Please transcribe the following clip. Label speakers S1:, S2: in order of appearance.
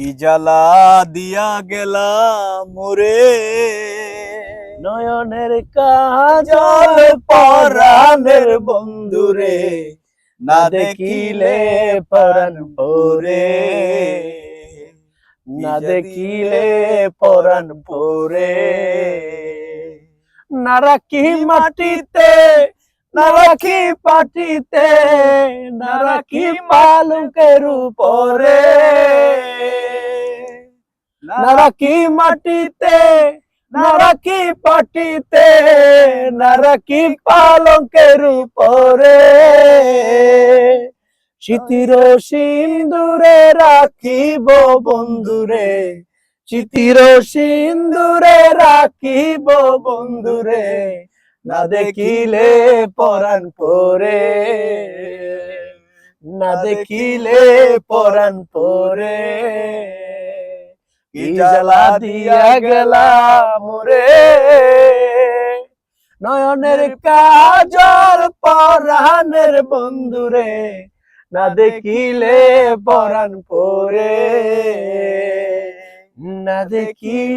S1: কি জ্বালা দিয়া গেলাম মোরে
S2: নয়নের কাজল
S1: জল
S2: পরাণের
S1: বন্ধুরে না দেখিলে পরাণ পরে
S2: না দেখিলে পরাণ পরে না রাখি মাটিতে না রাখি পাটিতে না রাখি পালকের উপরে। না রাখি মাটিতে না রাখি পাটিতে না রাখি পালকের উপরে। স্মৃতির সিন্দুরে রাখিব বন্ধুরে স্মৃতির সিন্দুরে রাখিব বন্ধুরে, না দেখিলে পরাণ পরে। না দেখিলে পরাণ পরে। কি জ্বালা দিয়া গেল মোরে? নয়নের কাজল পরানের বন্ধুরে না দেখিলে পরাণ পরে। না দেখিলে